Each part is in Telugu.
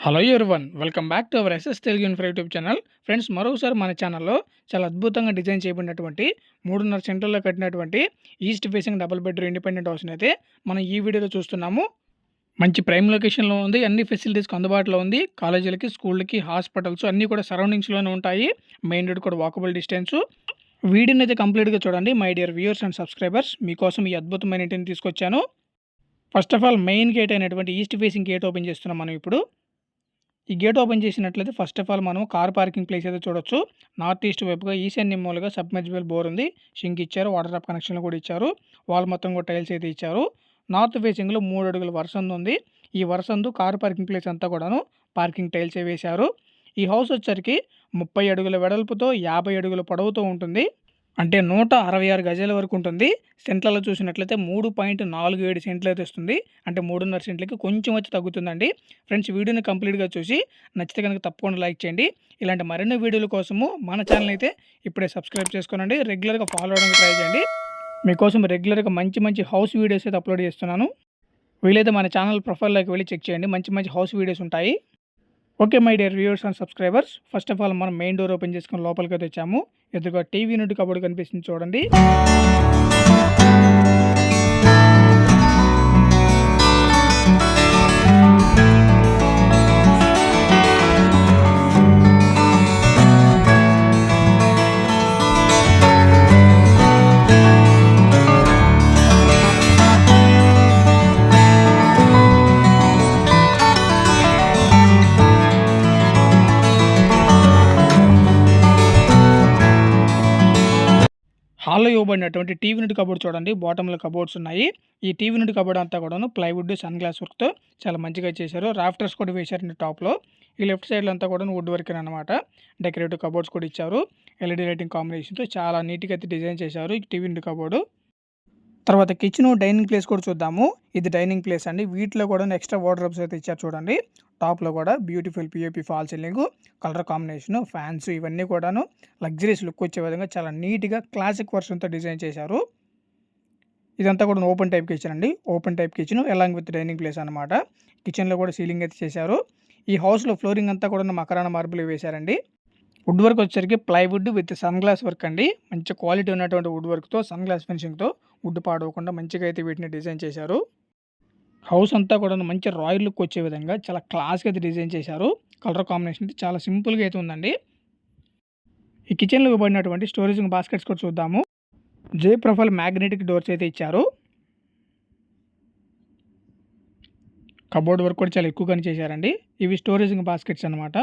Hello one welcome back to our SS Telugu info YouTube channel friends మరోసారి మన ఛానల్లో చాలా అద్భుతంగా డిజైన్ చేయబడినటువంటి మూడున్నర సెంటర్లో కట్టినటువంటి east facing double bedroom independent హౌస్ని అయితే మనం ఈ వీడియోలో చూస్తున్నాము. మంచి ప్రైమ్ లొకేషన్లో ఉంది అన్ని ఫెసిలిటీస్కి అందుబాటులో ఉంది. కాలేజీలకి స్కూళ్ళకి హాస్పిటల్స్ అన్నీ కూడా సరౌండింగ్స్లోనే ఉంటాయి. మెయిన్ రోడ్ కూడా వాకబుల్ డిస్టెన్స్ వీడియోని అయితే కంప్లీట్గా చూడండి my dear viewers and subscribers మీకోసం ఈ అద్భుతమైన ఇంటిని తీసుకొచ్చాను. First of all main gate అయినటువంటి ఈస్ట్ ఫేసింగ్ గేట్ ఓపెన్ చేస్తున్నాం మనం ఇప్పుడు. ఈ గేట్ ఓపెన్ చేసినట్లయితే ఫస్ట్ ఆఫ్ ఆల్ మనం కార్ పార్కింగ్ ప్లేస్ అయితే చూడొచ్చు. నార్త్ ఈస్ట్ వైపుగా ఈశాన్య మూలగా సబ్మెర్జిబుల్ బోర్ ఉంది. షింక్ ఇచ్చారు వాటర్ టాప్ కనెక్షన్లు కూడా ఇచ్చారు. వాల్ మొత్తం కూడా టైల్స్ అయితే ఇచ్చారు. నార్త్ ఫేసింగ్లో మూడు అడుగుల వరసందు ఉంది. ఈ వరసందు కార్ పార్కింగ్ ప్లేస్ అంతా కూడాను పార్కింగ్ టైల్స్ వేశారు. ఈ హౌస్ వచ్చరికి ముప్పై అడుగుల వెడల్పుతో యాభై అడుగుల పొడవుతో ఉంటుంది. అంటే నూట అరవై ఆరు గజాల వరకు ఉంటుంది. సెంట్లలో చూసినట్లయితే మూడు పాయింట్ నాలుగు ఏడు సెంట్లు అయితే వస్తుంది. అంటే మూడున్నర సెంట్లకి కొంచెం వచ్చి తగ్గుతుందండి. ఫ్రెండ్స్ వీడియోని కంప్లీట్గా చూసి నచ్చితే కనుక తప్పకుండా లైక్ చేయండి. ఇలాంటి మరిన్ని వీడియోల కోసము మన ఛానల్ అయితే ఇప్పుడే సబ్స్క్రైబ్ చేసుకోనండి. రెగ్యులర్గా ఫాలో అవడానికి ట్రై చేయండి. మీకోసం రెగ్యులర్గా మంచి మంచి హౌస్ వీడియోస్ అయితే అప్లోడ్ చేస్తున్నాను. వీలైతే మన ఛానల్ ప్రొఫైల్లోకి వెళ్ళి చెక్ చేయండి. మంచి మంచి హౌస్ వీడియోస్ ఉంటాయి. Okay my dear viewers and subscribers. First of all మనం మెయిన్ డోర్ ఓపెన్ చేసుకుని లోపలికి వచ్చాము ఎదురుగా టీవీ నుండి కబోర్డ్ కనిపిస్తుంది చూడండి. హాల్లో ఇవ్వబడినటువంటి టీవీ నుండి కబోర్డ్ చూడండి. బాటంలో కబోర్డ్స్ ఉన్నాయి. ఈ టీవీ నుండి కబోర్డ్ అంతా కూడాను ప్లైవుడ్ సన్ గ్లాస్ వర్క్తో చాలా మంచిగా చేశారు. రాఫ్టర్స్ కూడా వేశారండి టాప్లో. ఈ లెఫ్ట్ సైడ్లో అంతా కూడా వుడ్ వర్క్ అనమాట డెకరేటివ్ కబోర్డ్స్ కూడా ఇచ్చారు. ఎల్ఈడి లైటింగ్ కాంబినేషన్తో చాలా నీట్గా అయితే డిజైన్ చేశారు ఈ టీవీ నుండి కబోర్డు. తర్వాత కిచెన్ డైనింగ్ ప్లేస్ కూడా చూద్దాము. ఇది డైనింగ్ ప్లేస్ అండి. వీటిలో కూడా ఎక్స్ట్రా వార్డ్రోబ్స్ అయితే ఇచ్చారు చూడండి. టాప్లో కూడా beautiful POP fall ceiling colour combination fans ఇవన్నీ కూడాను లగ్జరీస్ లుక్ వచ్చే విధంగా చాలా నీట్గా క్లాసిక్ వర్షన్తో డిజైన్ చేశారు. ఇదంతా కూడా ఓపెన్ టైప్ కిచెన్ అండి. Open type kitchen along with dining place అనమాట కిచెన్లో కూడా సీలింగ్ అయితే చేశారు. ఈ హౌస్లో ఫ్లోరింగ్ అంతా కూడా మకరాన మార్బులు వేశారండి. వుడ్ వర్క్ వచ్చేసరికి plywood with sun glass work అండి. మంచి క్వాలిటీ ఉన్నటువంటి వుడ్ వర్క్తో సన్ గ్లాస్ ఫినిషింగ్తో వుడ్ పాడవకుండా మంచిగా అయితే వీటిని డిజైన్ చేశారు. హౌస్ అంతా కూడా మంచి రాయల్ లుక్ వచ్చే విధంగా చాలా క్లాస్గా అయితే డిజైన్ చేశారు. కలర్ కాంబినేషన్ అయితే చాలా సింపుల్గా అయితే ఉందండి. ఈ కిచెన్లో ఇవ్వబడినటువంటి స్టోరేజ్ బాస్కెట్స్ కూడా చూద్దాము. జే ప్రొఫైల్ మ్యాగ్నెటిక్ డోర్స్ అయితే ఇచ్చారు. కబోర్డ్ వర్క్ కూడా చాలా ఎక్కువగానే చేశారండి. ఇవి స్టోరేజింగ్ బాస్కెట్స్ అనమాట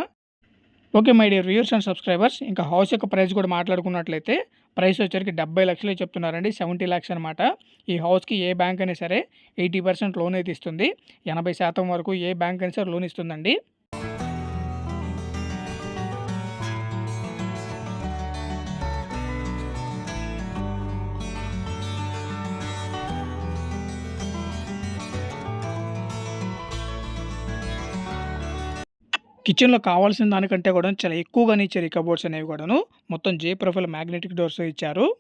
okay my dear viewers and subscribers ఇంకా హౌస్ యొక్క ప్రైస్ కూడా మాట్లాడుకున్నట్లయితే ప్రైస్ వచ్చరికి డెబ్బై లక్షలే చెప్తున్నారండి సెవెంటీ ల్యాక్స్ అనమాట ఈ హౌస్కి ఏ బ్యాంక్ అయినా సరే ఎయిటీ పర్సెంట్ లోన్ అయితే ఇస్తుంది. ఎనభై శాతం వరకు ఏ బ్యాంక్ అయినా సరే లోన్ ఇస్తుందండి. కిచెన్లో కావాల్సిన దానికంటే కూడా చాలా ఎక్కువగానే ఇచ్చారు ఈ కబోర్డ్స్ అనేవి కూడాను మొత్తం జే ప్రొఫైల్ మ్యాగ్నెటిక్ డోర్స్ ఇచ్చారు.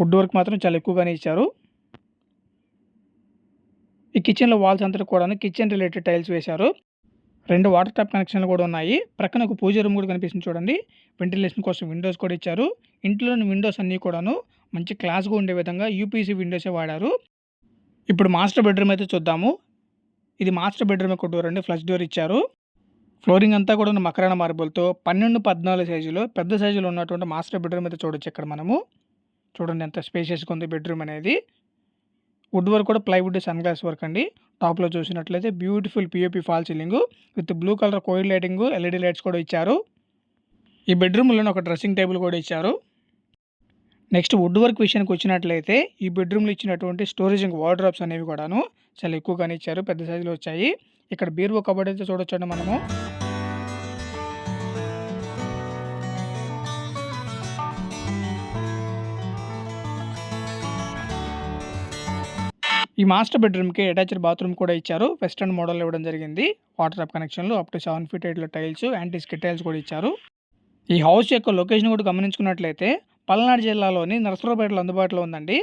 వుడ్ వర్క్ మాత్రం చాలా ఎక్కువగానే ఇచ్చారు. ఈ కిచెన్లో వాల్స్ అంతా కూడా కిచెన్ రిలేటెడ్ టైల్స్ వేశారు. రెండు వాటర్ ట్యాప్ కనెక్షన్లు కూడా ఉన్నాయి. ప్రక్కన ఒక పూజ రూమ్ కూడా కనిపిస్తుంది చూడండి. వెంటిలేషన్ కోసం విండోస్ కూడా ఇచ్చారు. ఇంట్లోని విండోస్ అన్నీ కూడాను మంచి క్లాస్గా ఉండే విధంగా యూపీసీ విండోసే వాడారు. ఇప్పుడు మాస్టర్ బెడ్రూమ్ అయితే చూద్దాము. ఇది మాస్టర్ బెడ్రూమ్ ఒక డోర్ అండి. ఫ్లష్ డోర్ ఇచ్చారు. ఫ్లోరింగ్ అంతా కూడా మకరాన మార్బుల్తో పన్నెండు పద్నాలుగు సైజులో పెద్ద సైజులో ఉన్నటువంటి మాస్టర్ బెడ్రూమ్ అయితే చూడొచ్చు ఇక్కడ మనము. చూడండి ఎంత స్పేషియస్గా ఉంది బెడ్రూమ్ అనేది. వుడ్ వర్క్ కూడా ప్లైవుడ్ సన్ గ్లాస్ వర్క్ అండి. టాప్లో చూసినట్లయితే beautiful POP fall ceiling with blue colour coil lighting LED lights కూడా ఇచ్చారు. ఈ బెడ్రూమ్లోనే ఒక డ్రెస్సింగ్ టేబుల్ కూడా ఇచ్చారు. నెక్స్ట్ వుడ్ వర్క్ విషయానికి వచ్చినట్లయితే ఈ బెడ్రూమ్లో ఇచ్చినటువంటి స్టోరేజింగ్ వార్డ్రాప్స్ అనేవి కూడాను చాలా ఎక్కువగానే ఇచ్చారు. పెద్ద సైజులో వచ్చాయి. ఇక్కడ బీరువా కబడ్ అయితే చూడొచ్చండి మనము. ఈ మాస్టర్ బెడ్రూమ్కి అటాచ్డ్ బాత్రూమ్ కూడా ఇచ్చారు. వెస్ట్రన్ మోడల్ ఇవ్వడం జరిగింది. వాటర్ అప్ కనెక్షన్లు అప్ టు సెవెన్ ఫీట్ ఎయిట్లో టైల్స్ యాంటీ స్కిట్ టైల్స్ కూడా ఇచ్చారు. ఈ హౌస్ యొక్క లొకేషన్ కూడా గమనించుకున్నట్లయితే పల్నాడు జిల్లాలోని నరసరావుపేటలో అందుబాటులో ఉందండి.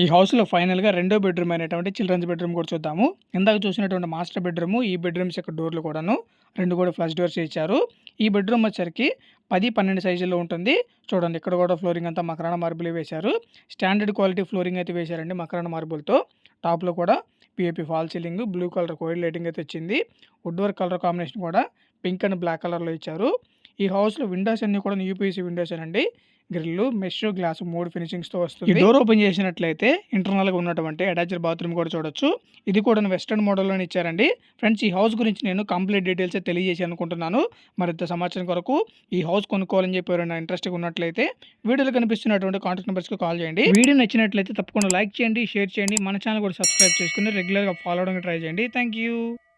ఈ హౌస్‌లో ఫైనల్‌గా రెండో బెడ్‌రూమ్ అయినటువంటి చిల్డ్రన్స్ బెడ్‌రూమ్ కూడా చూద్దాము. ఇందాక చూసినటువంటి మాస్టర్ బెడ్‌రూము, ఈ బెడ్‌రూమ్స్ యొక్క డోర్‌లు కూడాను. రెండు కూడా ఫ్లష్ డోర్స్ ఇచ్చారు. ఈ బెడ్‌రూమ్ వచ్చేసరికి 10, 12 సైజుల్లో ఉంటుంది. చూడండి ఇక్కడ కూడా ఫ్లోరింగ్ అంతా మకరాన మార్బులే వేశారు. స్టాండర్డ్ క్వాలిటీ ఫ్లోరింగ్ అయితే వేశారండి మకరానా మార్బుల్‌తో. టాప్‌లో కూడా POP fall ceiling, blue colour coil lighting అయితే వచ్చింది. వుడ్ వర్క్ కలర్ కాంబినేషన్ కూడా పింక్ అండ్ బ్లాక్ కలర్‌లో ఇచ్చారు. ఈ హౌస్‌లో విండోస్ అన్నీ కూడా యూపీసీ విండోస్ అండి గ్రిల్లు, మెష్, గ్లాస్ మూడు ఫినిషింగ్స్‌తో వస్తుంది. డోర్ ఓపెన్ చేసినట్లయితే ఇంటర్నల్‌గా ఉన్నటువంటి అటాచ్డ్ బాత్రూమ్ కూడా చూడొచ్చు. ఇది కూడా వెస్టర్న్ మోడల్‌లోనే ఇచ్చారండి. ఫ్రెండ్స్ ఈ హౌస్ గురించి నేను కంప్లీట్ డీటెయిల్స్ తెలియజేసి అనుకుంటున్నాను. మరింత సమాచారం కొరకు ఈ హౌస్ కొనుక్కోవాలని చెప్పి ఎవరైనా ఇంట్రెస్ట్‌గా ఉన్నట్లయితే వీడియోలో కనిపిస్తున్నటువంటి కాంటాక్ట్ నెంబర్స్కి కాల్ చేయండి. వీడియో నచ్చినట్లయితే తప్పకుండా లైక్ చేయండి, షేర్ చేయండి. మన ఛానల్ కూడా సబ్స్క్రైబ్ చేసుకొని రెగ్యులర్‌గా ఫాలో అవడానికి ట్రై చేయండి. Thank you.